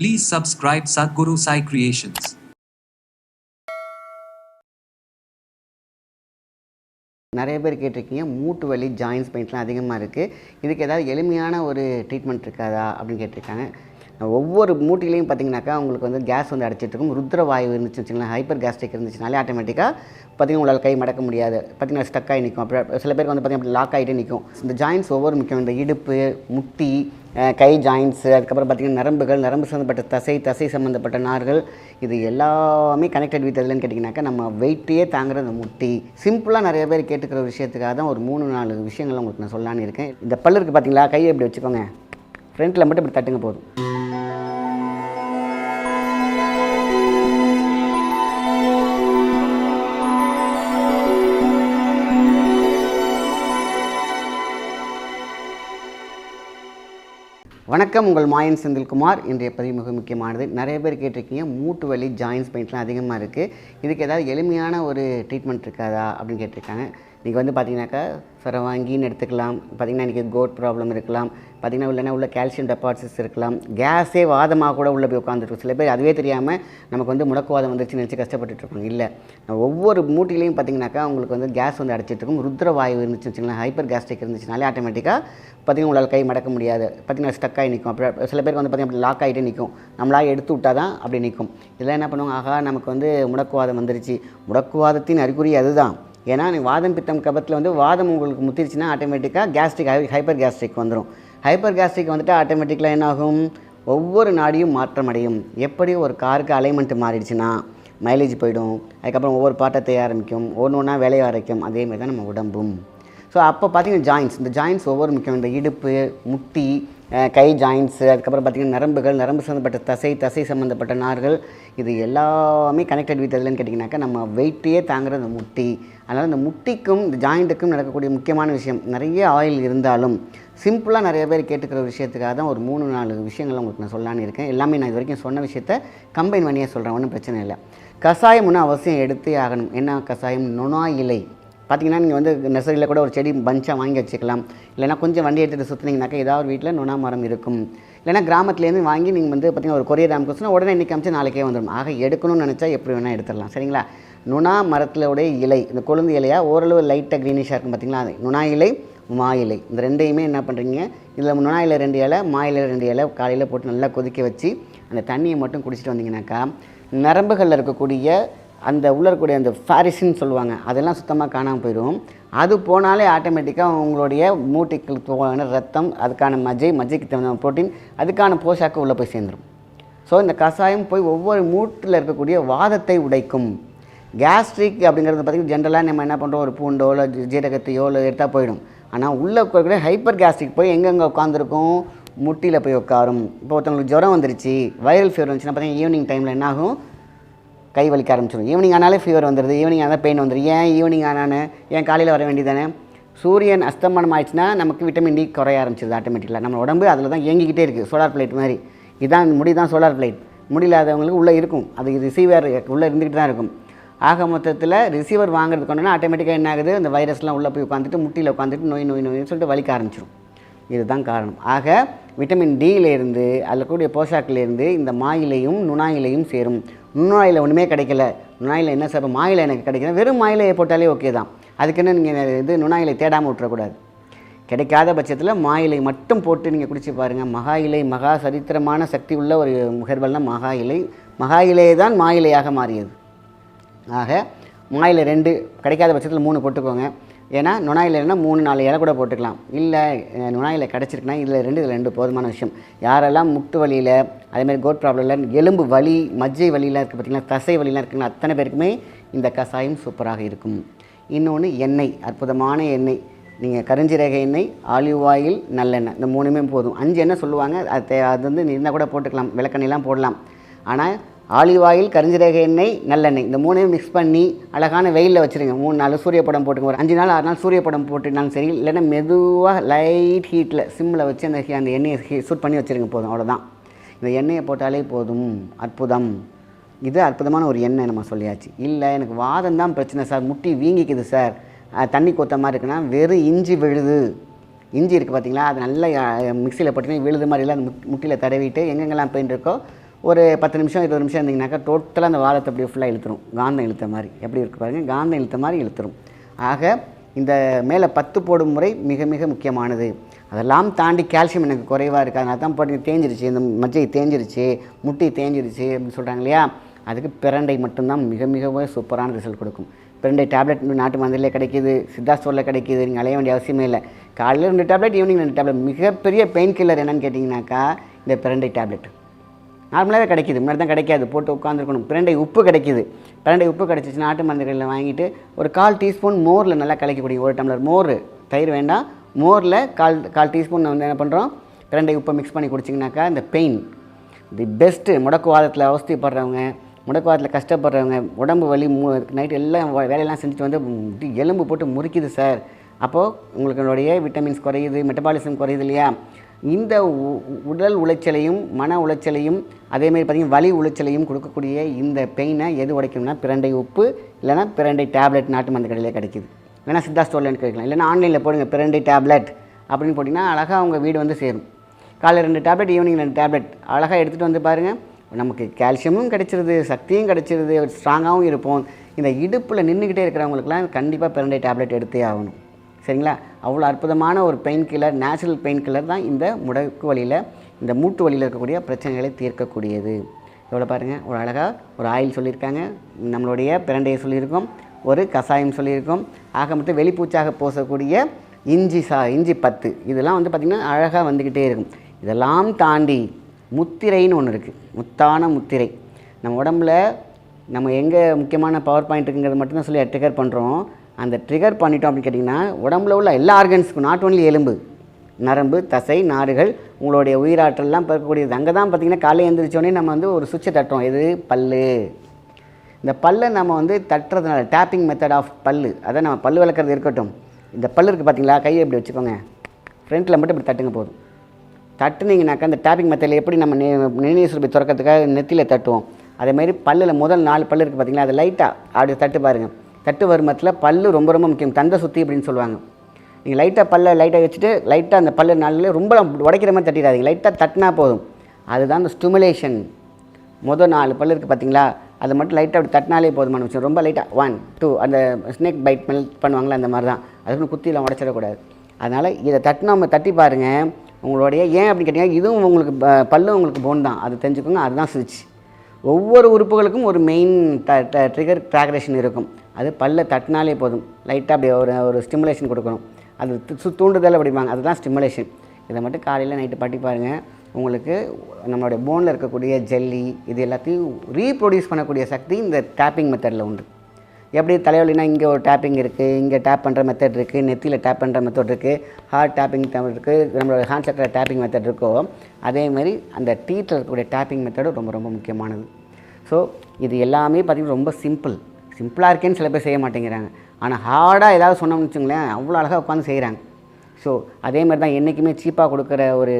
Please subscribe Sadhguru Sai Creations. நிறைய பேர் கேட்டிருக்கீங்க மூட்டு வலி ஜாயின்ஸ் பெயின்ஸ்லாம் அதிகமாக இருக்குது இதுக்கு ஏதாவது எளிமையான ஒரு ட்ரீட்மெண்ட் இருக்காதா அப்படின்னு கேட்டிருக்காங்க ஒவ்வொரு மூட்டிலையும் பார்த்தீங்கன்னாக்கா உங்களுக்கு வந்து கேஸ் வந்து அடைச்சிட்டு இருக்கும் ருத்ர வாயு இருந்துச்சு வச்சுக்கலாம் ஹைப்பர் கேஸ்ட்ரிக் இருந்துச்சுனாலே ஆட்டோமேட்டிக்காக பார்த்தீங்கன்னா உங்களால் கை மடக்க முடியாது. பார்த்தீங்கன்னா ஸ்டக் ஆகி நிற்கும் அப்புறம் சில பேருக்கு வந்து பார்த்தீங்கன்னா லாக் ஆகிட்டே நிற்கும் இந்த ஜாயின்ஸ் ஒவ்வொரு முக்கியம். இந்த இடுப்பு முட்டி கை ஜாயின்ஸு அதுக்கப்புறம் பார்த்தீங்கன்னா நரம்புகள் நரம்பு சம்மந்தப்பட்ட தசை தசை சம்மந்தப்பட்ட நார்கள் இது எல்லாமே கனெக்டட் வித் எதுலன்னு கேட்டிங்கனாக்கா நம்ம வெயிட்டையே தாங்குற அந்த முட்டி. சிம்பிளாக நிறைய பேர் கேட்டுக்கிற விஷயத்துக்காக தான் ஒரு மூணு நாலு விஷயங்கள் உங்களுக்கு நான் சொல்லலான்னு இருக்கேன். இந்த பல்லு இருக்குது பார்த்தீங்களா? கையை இப்படி வச்சுக்கோங்க. ஃப்ரண்ட்டில் மட்டும் இப்படி தட்டுங்க போதும். வணக்கம் உங்கள் மாயன் செந்தில்குமார். இன்றைய பதிவு மிக முக்கியமானது. நிறைய பேர் கேட்டிருக்கீங்க மூட்டு வலி ஜாயின்ஸ் பெயின்ஸ்லாம் அதிகமாக இருக்குது இதுக்கு ஏதாவது எளிமையான ஒரு ட்ரீட்மெண்ட் இருக்காதா அப்படின்னு கேட்டிருக்காங்க. நீங்கள் வந்து பார்த்தீங்கன்னாக்கா ஃபெரவாங்கின்னு எடுத்துக்கலாம். பார்த்திங்கன்னா இன்றைக்கி கோட் ப்ராப்ளம் இருக்கலாம். பார்த்திங்கன்னா உள்ளனா உள்ள கால்சியம் டெபாசிட்ஸ் இருக்கலாம். கேஸே வாதமாக கூட உள்ளே போய் உட்காந்துருக்கும் சில பேர் அதுவே தெரியாமல் நமக்கு வந்து முடக்குவாதம் வந்துருச்சு நினச்சி கஷ்டப்பட்டுருக்கோம் இல்லை. ஒவ்வொரு மூட்டிலையும் பார்த்தீங்கன்னாக்கா உங்களுக்கு வந்து கேஸ் வந்து அடைச்சிட்ருக்கும். இருக்கும் இருந்துச்சு வச்சுக்கலாம் ஹைப்பர் கேஸ்ட்ரிக் இருந்துச்சுனாலே ஆட்டோமேட்டிக்காக பார்த்தீங்கன்னா உங்களால் கை மடக்க முடியாது. பார்த்தீங்கன்னா ஸ்டக் ஆகி நிற்கும் அப்படி சில பேருக்கு வந்து பார்த்தீங்கன்னா லாக் ஆகிட்டே நிற்கும் நம்மளாக எடுத்து விட்டால் தான் அப்படி நிற்கும் இதெல்லாம் என்ன பண்ணுவாங்க? ஆகா நமக்கு வந்து முடக்குவாதம் வந்துருச்சு. முடக்குவாதத்தின் அறிகுறி அதுதான். ஏன்னா நீ வாதம் பித்தம் கபத்தில் வந்து வாதம் உங்களுக்கு முத்திருச்சுன்னா ஆட்டோமேட்டிக்காக கேஸ்ட்ரிக் ஹைப்பர் கேஸ்ட்ரிக் வந்துடும் ஹைப்பர் கேஸ்ட்ரிக் வந்துட்டு ஆட்டோமேட்டிக்கலாக என்னாகும்? ஒவ்வொரு நாடியும் மாற்றம் அடையும் எப்படி ஒரு காருக்கு அலைன்மெண்ட் மாறிடுச்சுன்னா மைலேஜ் போயிடும். அதுக்கப்புறம் ஒவ்வொரு பாட்டை தேய ஆரம்பிக்கும். ஒன்று ஒன்றா வேலையை ஆரம்பிக்கும் அதேமாதிரி தான் நம்ம உடம்பும். ஸோ அப்போ பார்த்தீங்கன்னா ஜாயின்ஸ் இந்த ஜாயின்ஸ் ஒவ்வொரு முக்கியம். இந்த இடுப்பு முட்டி கை ஜாயின்ஸு அதுக்கப்புறம் பார்த்திங்கன்னா நரம்புகள் நரம்பு சம்மந்தப்பட்ட தசை தசை சம்மந்தப்பட்ட நார்கள் இது எல்லாமே கனெக்டட் வித் எதுலன்னு கேட்டிங்கனாக்கா நம்ம வெயிட்டையே தாங்குற அந்த முட்டி. அதனால் இந்த முட்டிக்கும் இந்த ஜாயிண்ட்டுக்கும் நடக்கக்கூடிய முக்கியமான விஷயம் நிறைய ஆயில் இருந்தாலும் சிம்பிளாக நிறைய பேர் கேட்டுக்கிற ஒரு விஷயத்துக்காக தான் ஒரு மூணு நாலு விஷயங்கள் உங்களுக்கு நான் சொல்லலான்னு இருக்கேன். எல்லாமே நான் இது வரைக்கும் சொன்ன விஷயத்த கம்பைன் பண்ணியே சொல்கிறேன் ஒன்றும் பிரச்சனை இல்லை. கஷாயம் ஒன்று அவசியம் எடுத்தே ஆகணும். என்ன கஷாயம் நுணா இலை. பார்த்தீங்கன்னா நீங்கள் வந்து நர்சரியில் கூட ஒரு செடி பஞ்சாக வாங்கி வச்சுக்கலாம். இல்லைனா கொஞ்சம் வண்டி எடுத்துகிட்டு சுற்றுனீங்கனாக்கா ஏதாவது ஒரு வீட்டில் நுணா மரம் இருக்கும். இல்லைனா கிராமத்துலேருந்து வாங்கி நீங்கள் வந்து பார்த்தீங்கன்னா ஒரு கொரியர் அமுக்குச்சுன்னா உடனே இன்றைக்கி அமிச்சு நாளைக்கே வந்துடும். ஆக எடுக்கணும்னு நினச்சா எப்படி வேணால் எடுத்துடலாம். சரிங்களா? நுணா மரத்திலோடைய இலை இந்த கொழுந்து இலையா? ஓரளவு லைட்டாக க்ரீனிஷாக இருக்கும் பார்த்தீங்களா? அது நுணா இலை மா இலை. இந்த ரெண்டையுமே என்ன பண்ணுறீங்க இதில் நுணா இலை ரெண்டு இலை மா இலை ரெண்டு இலை காலையில் போட்டு நல்லா கொதிக்க வச்சு அந்த தண்ணியை மட்டும் குடிச்சிட்டு வந்தீங்கன்னாக்கா நரம்புகளில் இருக்கக்கூடிய அந்த உள்ள இருக்கக்கூடிய அந்த ஃபாரிசின்னு சொல்லுவாங்க அதெல்லாம் சுத்தமாக காணாமல் போயிடும். அது போனாலே ஆட்டோமேட்டிக்காக உங்களுடைய மூட்டைக்கு போன ரத்தம் அதுக்கான மஜ்ஜை மஜ்ஜைக்கு தகுந்த ப்ரோட்டீன் அதுக்கான போஷாக்கு உள்ளே போய் சேர்ந்துடும் ஸோ இந்த கஷாயம் போய் ஒவ்வொரு மூட்டில் இருக்கக்கூடிய வாதத்தை உடைக்கும். கேஸ்ட்ரிக் அப்படிங்கிறது பார்த்திங்கன்னா ஜென்ரலாக நம்ம என்ன பண்ணுறோம் ஒரு பூண்டோ இல்லை ஜீரகத்தையோ இல்லை எடுத்தால் போயிடும். ஆனால் உள்ளே கூட ஹைப்பர் கேஸ்ட்ரிக் போய் எங்கெங்கே உட்காந்துருக்கும் முட்டியில் போய் உட்காரும். இப்போ ஒருத்தவங்களுக்கு ஜுரம் வந்துருச்சு வைரல் ஃபீவர் வந்துச்சுன்னா பார்த்தீங்கன்னா ஈவினிங் டைமில் என்ன ஆகும்? கை வலிக்க ஆரம்பிச்சிடும் ஈவினிங் ஆனாலே ஃபீவர் வந்துடுது ஈவினிங் ஆனால் பெயின் வந்துடும் ஏன் ஈவினிங் ஆனானு ஏன் காலையில் வர வேண்டியதானே சூரியன் அஸ்தமனம் ஆயிடுச்சுன்னா நமக்கு விட்டமின் டி குறைய ஆரம்பிச்சிருது ஆட்டோமேட்டிக்கலாக நம்ம உடம்பு அதில் தான் இயங்கிக்கிட்டே இருக்குது சோலார் பிளேட் மாதிரி. இதுதான் முடி தான் சோலார் பிளேட் முடியலாதவங்களுக்கு உள்ளே இருக்கும். அது ரிசீவர் உள்ளே இருந்துக்கிட்டு தான் இருக்கும். ஆக மொத்தத்தில் ரிசீவர் வாங்குறதுக்கு ஒன்றுனா ஆட்டோமேட்டிக்காக என்ன ஆகுது? அந்த வைரஸ்லாம் உள்ளே போய் உட்காந்துட்டு முட்டியில் உட்காந்துட்டு நோய் நோய் நோய்னு சொல்லிட்டு வலிக்க ஆரம்பிச்சிடும் இதுதான் காரணம். ஆக விட்டமின் டியிலேருந்து அதில் கூடிய போஷாக்கிலேருந்து இந்த மாயிலையும் நுணாயிலையும் சேரும். நுணாயில் ஒன்றுமே கிடைக்கல. நுணாயில் என்ன சார் மாயிலை எனக்கு கிடைக்கல. வெறும் மாயிலையை போட்டாலே ஓகே தான். அதுக்கு என்ன நீங்கள் இது நுணாயிலை தேடாமல் விட்டுறக்கூடாது. கிடைக்காத பட்சத்தில் மாயிலை மட்டும் போட்டு நீங்கள் குடிச்சு பாருங்கள் மகா இலை மகா சரித்திரமான சக்தி உள்ள ஒரு ஹெர்பல்னா மகா இலை. மகா இலையே தான் மாயிலையாக மாறியது. ஆக மாயிலை ரெண்டு கிடைக்காத பட்சத்தில் மூணு போட்டுக்கோங்க. ஏன்னா இல்லைன்னா மூணு நாலு இலை கூட போட்டுக்கலாம். இல்லை நுணாயில் கிடச்சிருக்குன்னா இதில் ரெண்டு இதில் ரெண்டு போதுமான விஷயம். யாரெல்லாம் முட்டு வலியில் அதேமாதிரி கோட் ப்ராப்ளமில் எலும்பு வலி மஜ்ஜை வலியெலாம் இருக்குது பார்த்தீங்களா தசை வலிலாம் இருக்குங்களா அத்தனை பேருக்குமே இந்த கஷாயம் சூப்பராக இருக்கும். இன்னொன்று எண்ணெய் அற்புதமான எண்ணெய். நீங்கள் கருஞ்சீரக எண்ணெய் ஆலிவ் ஆயில் நல்லெண்ணெய். இந்த மூணுமே போதும். அஞ்சு எண்ணெய் சொல்லுவாங்க. அது அது வந்து இருந்தால் கூட போட்டுக்கலாம். விளக்கெண்ணெய்லாம் போடலாம். ஆனால் ஆலிவ் ஆயில் கரிஞ்சிரக எண்ணெய் நல்லெண்ணெய். இந்த மூணையும் மிக்ஸ் பண்ணி அழகான வெயிலில் வச்சுருங்க. மூணு நாள் சூரிய படம் போட்டுங்க ஒரு அஞ்சு நாள் ஆறு நாள் சூரிய படம் போட்டுனாலும் சரி இல்லைன்னா மெதுவாக லைட் ஹீட்டில் சிம்மில் வச்சு அந்த அந்த எண்ணெயை சூட் பண்ணி வச்சுருங்க போதும். அவ்வளோதான் இந்த எண்ணெயை போட்டாலே போதும். அற்புதம். இது அற்புதமான ஒரு எண்ணெய் நம்ம சொல்லியாச்சு. இல்லை எனக்கு வாதம் தான் பிரச்சனை சார். முட்டி வீங்கிக்குது சார். தண்ணி கொத்த மாதிரி இருக்குன்னா வெறும் இஞ்சி விழுது. இஞ்சி இருக்குது பார்த்தீங்களா அது நல்லா மிக்சியில் போட்டிங்கன்னா விழுது மாதிரிலாம் அந்த முட்டியில் தடவிட்டு எங்கெங்கெல்லாம் போயின்னு இருக்கோ ஒரு பத்து நிமிஷம் இருபது நிமிஷம் இருந்தீங்கன்னாக்கா டோட்டலாக அந்த வாதத்தை அப்படியே ஃபுல்லாக இழுத்துரும். காந்தம் இழுத்த மாதிரி. எப்படி இருக்கு பாருங்கள் காந்தம் இழுத்த மாதிரி இழுத்துரும். ஆக இந்த மேலே பத்து போடும் முறை மிக மிக முக்கியமானது. அதெல்லாம் தாண்டி கால்சியம் எனக்கு குறைவாக இருக்குது அதனால தான் போட்டு தேஞ்சிருச்சு. இந்த மஜ்ஜை தேஞ்சிருச்சு முட்டி தேஞ்சிருச்சு அப்படின்னு சொல்கிறாங்க இல்லையா? அதுக்கு பிரண்டை மட்டும்தான் மிக மிகவே சூப்பரான ரிசல்ட் கொடுக்கும். பிரண்டை டேப்லெட் நாட்டு மருந்திலே கிடைக்கிது. சித்தா ஸ்டோரில் கிடைக்கிது. நீங்கள் அலைய வேண்டிய அவசியமே இல்லை. காலையில் ரெண்டு டேப்லெட் ஈவினிங் ரெண்டு டேப்லெட் மிகப்பெரிய பெயின் கில்லர் என்னன்னு கேட்டிங்கனாக்கா இந்த பிரண்டை டேப்லெட் நார்மலாகவே கிடைக்கிது. முன்னாடி தான் கிடைக்காது. போட்டு உட்காந்துருக்கணும் பிரண்டை உப்பு கிடைக்கிது. பிரண்டை உப்பு கிடச்சிச்சு நாட்டு மருந்துகளில் வாங்கிட்டு ஒரு கால் டீஸ்பூன் மோரில் நல்லா கலக்கி ஒரு டம்ளர் மோர். தயிர் வேண்டாம். மோரில் கால் கால் டீஸ்பூன் வந்து என்ன பண்ணுறோம் பிரண்டை உப்பை மிக்ஸ் பண்ணி குடிச்சிங்கனாக்கா இந்த பெயின் தி பெஸ்ட்டு முடக்குவாதத்தில் முடக்கு முடக்குவாதத்தில் கஷ்டப்படுறவங்க உடம்பு வலி மூ நைட்டு எல்லாம் வேலையெல்லாம் செஞ்சுட்டு வந்து எலும்பு போட்டு முறிக்குது சார் அப்போது உங்களுடைய விட்டமின்ஸ் குறையுது மெட்டபாலிசம் குறையுது இல்லையா? இந்த உ- உடல் உளைச்சலையும் மன உளைச்சலையும் அதேமாதிரி பார்த்திங்கன்னா வலி உளைச்சலையும் கொடுக்கக்கூடிய இந்த பெயினை எது உடைக்கணும்னா பிரண்டை உப்பு இல்லைன்னா பிரண்டை டேப்லெட் நாட்டு மருந்து கடையிலே கிடைக்கிது. இல்லைன்னா சித்தா ஸ்டோர்லேருந்து கிடைக்கலாம் இல்லைனா ஆன்லைனில் போடுங்க பிரண்டை டேப்லெட் அப்படின்னு போட்டிங்கன்னா அழகாக அவங்க வீடு வந்து சேரும். காலை ரெண்டு டேப்லெட் ஈவினிங் ரெண்டு டேப்லெட் அழகாக எடுத்துகிட்டு வந்து பாருங்கள் நமக்கு கால்சியமும் கிடைச்சிருது சக்தியும் கிடைச்சிருது ஸ்ட்ராங்காகவும் இருப்போம். இந்த இடுப்பில் நின்றுக்கிட்டே இருக்கிறவங்களுக்குலாம் கண்டிப்பாக பிரண்டை டேப்லெட் எடுத்தே ஆகணும். சரிங்களா? அவ்வளோ அற்புதமான ஒரு pain killer natural pain killer தான் இந்த முடக்கு வழியில் இந்த மூட்டு வலியில் இருக்கக்கூடிய பிரச்சனைகளை தீர்க்கக்கூடியது. எவ்வளோ பாருங்கள் ஒரு அழகாக ஒரு ஆயில் சொல்லியிருக்காங்க. நம்மளுடைய பிரண்டையை சொல்லியிருக்கோம். ஒரு கஷாயம் சொல்லியிருக்கோம். ஆக மட்டும் வெளிப்பூச்சாக பூசக்கூடிய இஞ்சி சா இஞ்சி பத்து. இதெல்லாம் வந்து பார்த்திங்கன்னா அழகாக வந்துக்கிட்டே இருக்கும். இதெல்லாம் தாண்டி முத்திரைன்னு ஒன்று இருக்குது முத்தான முத்திரை. நம்ம உடம்புல நம்ம எங்கே முக்கியமான பவர் பாயிண்ட் இருக்குங்கிறது மட்டும்தான் சொல்லி ட்ரிகர் பண்ணுறோம் அந்த ட்ரிகர் பண்ணிட்டோம் அப்படின்னு கேட்டிங்கன்னா உடம்புல உள்ள எல்லா ஆர்கன்ஸுக்கும் நாட் ஒன்லி எலும்பு நரம்பு தசை நாடுகள் உங்களுடைய உயிராற்றல்லாம் பிறக்கக்கூடியது. அங்கே தான் பார்த்திங்கன்னா காலையில் எழுந்திரிச்சோடனே நம்ம வந்து ஒரு சுவிட்சை தட்டோம் இது பல்லு. இந்த பல்லை நம்ம வந்து தட்டுறதுனால டேப்பிங் மெத்தட் ஆஃப் பல்லு. அதை நம்ம பல் வளர்க்குறது இருக்கட்டும். இந்த பல்லு இருக்குது பார்த்தீங்களா? கையை இப்படி வச்சுக்கோங்க. ஃப்ரண்ட்டில் மட்டும் இப்படி தட்டுங்க போதும். தட்டுனீங்கனாக்கா அந்த டேப்பிங் மெத்தடில் எப்படி நம்ம நினைவு சுரப்பி திறக்கிறதுக்காக நெத்தியில் தட்டுவோம். அதேமாதிரி பல்லில் முதல் நாலு பல்லு இருக்குது பார்த்தீங்களா? அதை லைட்டாக அப்படி தட்டு பாருங்கள் தட்டு வருமத்தில் பல்லு ரொம்ப ரொம்ப முக்கியம். தந்த சுத்தி அப்படின்னு சொல்லுவாங்க. நீங்கள் லைட்டாக பல்ல லைட்டாக வச்சுட்டு லைட்டாக அந்த பல்லு நாளில் ரொம்ப உடைக்கிற மாதிரி தட்டிடாதீங்க. லைட்டாக தட்டினா போதும். அதுதான் அந்த ஸ்டிமுலேஷன் மொதல் நாலு பல்லு இருக்குது பார்த்தீங்களா அதை மட்டும் லைட்டாக அப்படி தட்டினாலே போதுமான விஷயம். ரொம்ப லைட்டாக ஒன் டூ அந்த ஸ்னேக் பைட் மெல்ட் பண்ணுவாங்களே அந்த மாதிரி தான் அதுக்கு குத்திலாம் உடச்சிடக்கூடாது. அதனால் இதை தட்டினா நம்ம தட்டி பாருங்கள் உங்களுடைய ஏன் அப்படின்னு கேட்டிங்கன்னா இதுவும் உங்களுக்கு ப- பல்லு உங்களுக்கு போன் தான். அது தெரிஞ்சுக்கோங்க. அதுதான் சுவிட்ச் ஒவ்வொரு உறுப்புகளுக்கும் ஒரு மெயின் ட்ரிகர் ட்ராக்ரேஷன் இருக்கும். அது பல்ல தட்டினாலே போதும். லைட்டாக அப்படி ஒரு ஒரு ஸ்டிமுலேஷன் கொடுக்கணும். அது சு- தூண்டுதல் அப்படிம்பாங்க அதுதான் ஸ்டிமுலேஷன் இதை மட்டும் காலையில் நைட்டு பட்டி பாருங்கள் உங்களுக்கு நம்மளுடைய போனில் இருக்கக்கூடிய ஜெல்லி இது எல்லாத்தையும் ரீப்ரொடியூஸ் பண்ணக்கூடிய சக்தி இந்த டேப்பிங் மெத்தடில் உண்டு. எப்படி தலைவலினா இங்கே ஒரு டேப்பிங் இருக்குது இங்கே டேப் பண்ணுற மெத்தட் இருக்குது நெத்தியில் டேப் பண்ணுற மெத்தட் இருக்குது ஹார்ட் டேப்பிங் இருக்குது நம்மளோட ஹேண்ட் செட்டில் டேப்பிங் மெத்தட் இருக்கோ அதே மாதிரி அந்த டீத்தில் இருக்கக்கூடிய டேப்பிங் மெத்தடும் ரொம்ப ரொம்ப முக்கியமானது. ஸோ இது எல்லாமே பார்த்திங்கன்னா ரொம்ப சிம்பிள் சிம்பிளாக இருக்கேன்னு சில பேர் செய்ய மாட்டேங்கிறாங்க. ஆனால் ஹார்டாக ஏதாவது சொன்னோம்னு வச்சுங்களேன் அவ்வளோ அழகாக உட்காந்து செய்கிறாங்க ஸோ அதே மாதிரி தான் என்றைக்குமே சீப்பாக கொடுக்குற ஒரு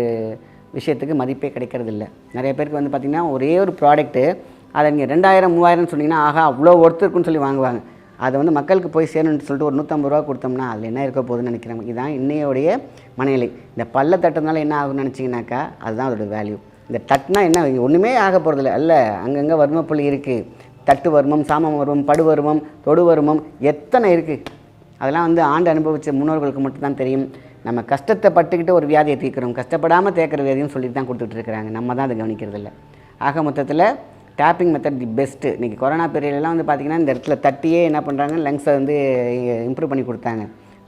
விஷயத்துக்கு மதிப்பே கிடைக்கிறது இல்லை நிறைய பேருக்கு வந்து பார்த்திங்கன்னா ஒரே ஒரு ப்ராடக்ட்டு அதை நீங்கள் ரெண்டாயிரம் மூவாயிரம்னு சொன்னீங்கன்னா ஆகா அவ்வளோ ஒருத்தருக்குன்னு சொல்லி வாங்குவாங்க. அதை வந்து மக்களுக்கு போய் சேரணும்னு சொல்லிட்டு ஒரு நூற்றம்பது ரூபா கொடுத்தோம்னா அதில் என்ன இருக்க போகுதுன்னு நினைக்கிறாங்க இதுதான் இன்னையோடைய மனநிலை. இந்த பல்ல தட்டுறதுனால என்ன ஆகும்னு நினச்சிங்கனாக்கா அதுதான் அதோட வேல்யூ இந்த தட்டுனா என்ன ஒன்றுமே ஆக போகிறதில்ல அல்ல அங்கங்கே வர்மப்புள்ளி இருக்குது தட்டு வருமம் சாமம் வருமம் படு வருமம் தொடு வருமம் எத்தனை இருக்குது அதெல்லாம் வந்து ஆண்டு அனுபவித்த முன்னோர்களுக்கு மட்டும்தான் தெரியும். நம்ம கஷ்டத்தை பட்டுக்கிட்டு ஒரு வியாதியை தீர்க்கிறோம். கஷ்டப்படாமல் தேக்கிற வியாதியும் சொல்லிட்டு தான் கொடுத்துட்ருக்குறாங்க நம்ம தான் அதை கவனிக்கிறதில்ல. ஆக மொத்தத்தில் டேப்பிங் மெத்தட் தி பெஸ்ட்டு இன்றைக்கி கொரோனா பீரியட்லாம் வந்து பார்த்திங்கன்னா இந்த இடத்துல தட்டியே என்ன பண்ணுறாங்க லங்ஸை வந்து இம்ப்ரூவ் பண்ணி கொடுத்தாங்க.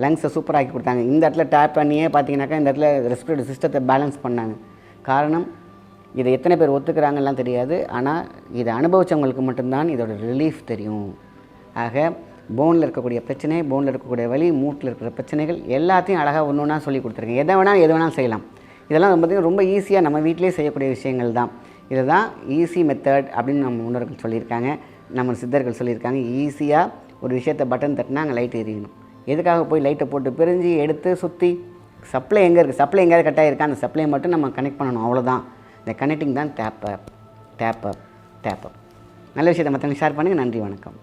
லங்ஸை சூப்பராக்கி கொடுத்தாங்க. இந்த இடத்துல டேப் பண்ணியே பார்த்தீங்கன்னாக்கா இந்த இடத்துல ரெஸ்பிரேட்டரி சிஸ்டத்தை பேலன்ஸ் பண்ணாங்க. காரணம் இதை எத்தனை பேர் ஒத்துக்கிறாங்கலாம் தெரியாது. ஆனால் இதை அனுபவித்தவங்களுக்கு மட்டும்தான் இதோட ரிலீஃப் தெரியும். ஆக போனில் இருக்கக்கூடிய பிரச்சனை போனில் இருக்கக்கூடிய வலி மூட்டில் இருக்கிற பிரச்சனைகள் எல்லாத்தையும் அழகாக ஒன்று ஒன்றா சொல்லி கொடுத்துருக்கேன். எதை வேணால் எது வேணாலும் செய்யலாம். இதெல்லாம் பார்த்திங்கன்னா ரொம்ப ஈஸியாக நம்ம வீட்டிலே செய்யக்கூடிய விஷயங்கள் தான். இதுதான் ஈஸி மெத்தட் அப்படின்னு நம்ம முன்னோர்கள் சொல்லியிருக்காங்க. நம்ம சித்தர்கள் சொல்லியிருக்காங்க. ஈஸியாக ஒரு விஷயத்தை பட்டன் தட்டினா அங்கே லைட் எரியணும். எதுக்காக போய் லைட்டை போட்டு பிரிஞ்சு எடுத்து சுற்றி சப்ளை எங்கே இருக்குது சப்ளை எங்கேயாவது கட்டாக இருக்கா அந்த சப்ளை மட்டும் நம்ம கனெக்ட் பண்ணணும். அவ்வளோதான் இந்த கனெக்டிங் தான் tape up tape up tape up நல்ல விஷயத்தை மற்றவங்க ஷேர் பண்ணுங்கள் நன்றி வணக்கம்.